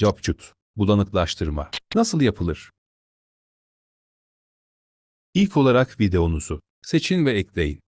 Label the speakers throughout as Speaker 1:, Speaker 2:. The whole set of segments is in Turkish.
Speaker 1: Capcut. Bulanıklaştırma. Nasıl yapılır? İlk olarak videonuzu seçin ve ekleyin.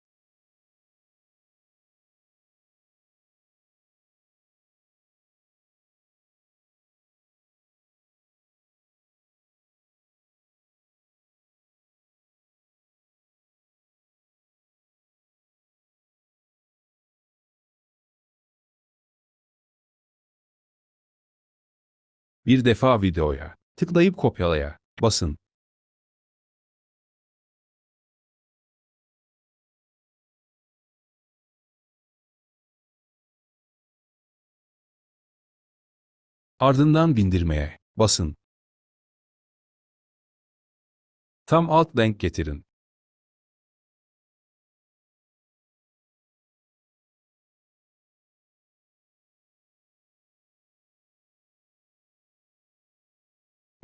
Speaker 1: Bir defa videoya tıklayıp kopyalaya basın. Ardından bindirmeye basın. Tam alt denk getirin.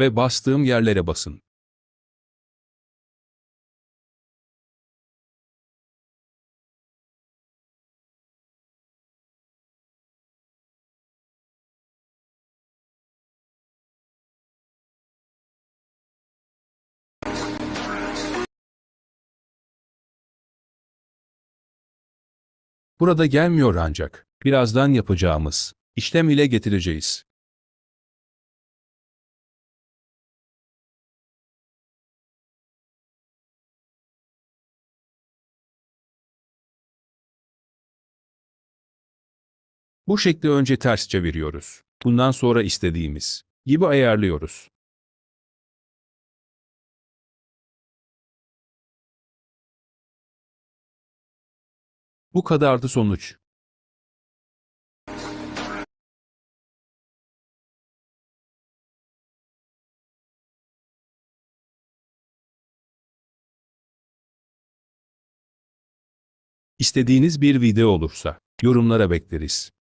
Speaker 1: Ve bastığım yerlere basın. Burada gelmiyor ancak. Birazdan yapacağımız işlem ile getireceğiz. Bu şekli önce ters çeviriyoruz. Bundan sonra istediğimiz gibi ayarlıyoruz. Bu kadardı sonuç. İstediğiniz bir video olursa yorumlara bekleriz.